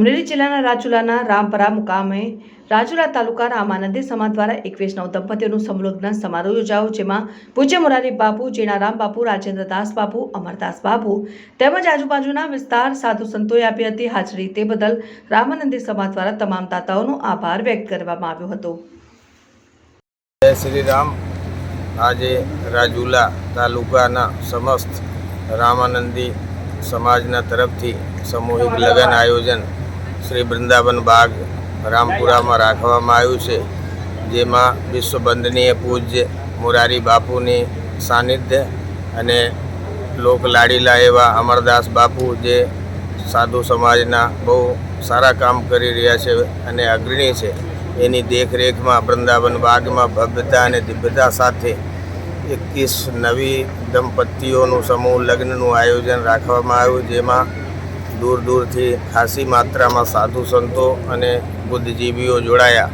અમરેલી જિલ્લાના રાજુલાના રામપરા મુકામે રાજુલા તાલુકા રામાનંદી સમાજ દ્વારા એકવીસ નવ દંપતીઓનું સમૂહલગ્ન સમારોહ યોજાયો, જેમાં પૂજ્ય મોરારી બાપુ, જીણારામ બાપુ રાજેન્દ્રદાસ બાપુ અમરદાસ બાપુ તેમજ આજુબાજુના વિસ્તાર સાધુ સંતોએ આપી હતી હાજરી. તે બદલ રામાનંદી સમાજ દ્વારા તમામ દાતાઓનો આભાર વ્યક્ત કરવામાં આવ્યો હતો. જય શ્રી રામ આજે રાજુલા તાલુકાના સમસ્ત રામાનંદી સમાજના તરફથી સામૂહિક લગ્ન આયોજન શ્રી વૃંદાવન બાગ રામપુરામાં રાખવામાં આવ્યું છે, જેમાં વિશ્વ વંદનીય પૂજ્ય મોરારી બાપુની સાનિધ્ય અને લોક લાડીલા એવા અમરદાસ બાપુ જે સાધુ સમાજના બહુ સારા કામ કરી રહ્યા છે અને અગ્રણી છે. એની દેખરેખમાં વૃંદાવન બાગમાં ભવ્યતા અને દિવ્યતા સાથે એકવીસ નવી દંપતીઓનું સમૂહ લગ્નનું આયોજન રાખવામાં આવ્યું, જેમાં દૂર દૂરથી ખાસી માત્રામાં સાધુ સંતો અને બુદ્ધિજીવીઓ જોડાયા.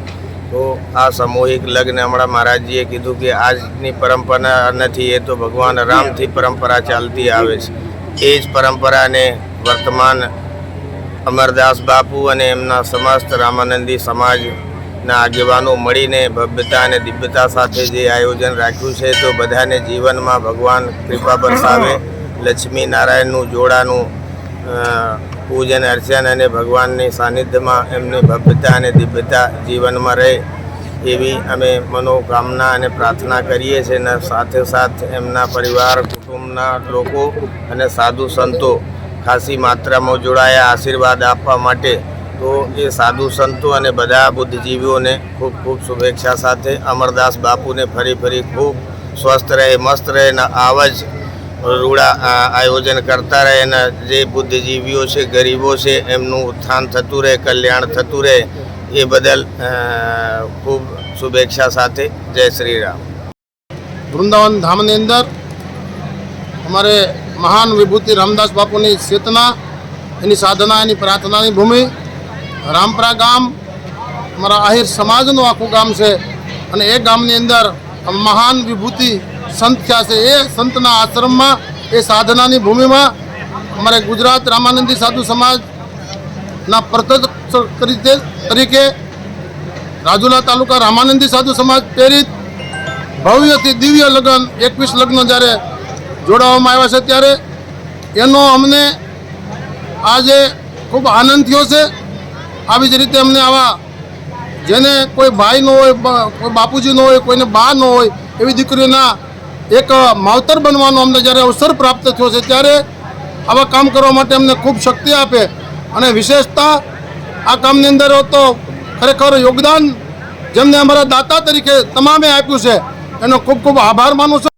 તો આ સામૂહિક લગ્ન હમણાં મહારાજજીએ કીધું કે આજની પરંપરા નથી, એ તો ભગવાન રામથી પરંપરા ચાલતી આવે છે. એ જ પરંપરાને વર્તમાન અમરદાસ બાપુ અને એમના સમસ્ત રામાનંદી સમાજના આગેવાનો મળીને ભવ્યતા અને દિવ્યતા સાથે જે આયોજન રાખ્યું છે, તો બધાને જીવનમાં ભગવાન કૃપા બરસાવે લક્ષ્મી નારાયણનું જોડાનું પૂજન અર્ચન અને ભગવાનની સાનિધ્યમાં એમની ભવ્યતા અને દિવ્યતા જીવનમાં રહે એવી અમે મનોકામના અને પ્રાર્થના કરીએ છીએ અને સાથે સાથ એમના પરિવાર, કુટુંબના લોકો અને સાધુ સંતો ખાસી માત્રામાં જોડાયા, આશીર્વાદ આપવા માટે. તો એ સાધુ સંતો અને બધા બુદ્ધિજીવીઓને ખૂબ ખૂબ શુભેચ્છા સાથે અમરદાસ બાપુને ફરી ફરી ખૂબ સ્વસ્થ રહે, મસ્ત રહે અને આવા જ રૂડા આયોજન કરતા રહે અને જે બુદ્ધિજીવીઓ છે, ગરીબો છે, એમનું ઉત્થાન થતું રહે, કલ્યાણ થતું રહે, એ બદલ ખૂબ શુભેચ્છા સાથે જય શ્રી રામ વૃંદાવન ધામની અંદર અમારે મહાન વિભૂતિ રામદાસ બાપુની ચેતના, એની સાધના, એની પ્રાર્થનાની ભૂમિ, રામપરા ગામ, અમારા આહિર સમાજનું આખું ગામ છે અને એ ગામની અંદર મહાન વિભૂતિ સંત થયા છે. એ સંતના આશ્રમમાં, એ સાધનાની ભૂમિમાં અમારે ગુજરાત રામાનંદી સાધુ સમાજના પ્રત્યક્ષ તરીકે રાજુલા તાલુકા રામાનંદી સાધુ સમાજ પ્રેરિત ભવ્યથી દિવ્ય લગ્ન, એકવીસ લગ્ન જ્યારે જોડાવામાં આવ્યા છે ત્યારે એનો અમને આજે ખૂબ આનંદ થયો છે. આવી જ રીતે અમને આવા જેને કોઈ ભાઈ ન હોય કોઈ બાપુજી ન હોય, કોઈને બા ન હોય, એવી દીકરીઓના એક માવતર બનવાનો અમને જ્યારે અવસર પ્રાપ્ત થયો છે, ત્યારે આવા કામ કરવા માટે અમને ખૂબ શક્તિ આપે. અને વિશેષતા આ કામની અંદર તો ખરેખર યોગદાન જેમને અમારા દાતા તરીકે તમામે આપ્યું છે, એનો ખૂબ ખૂબ આભાર માનું છું.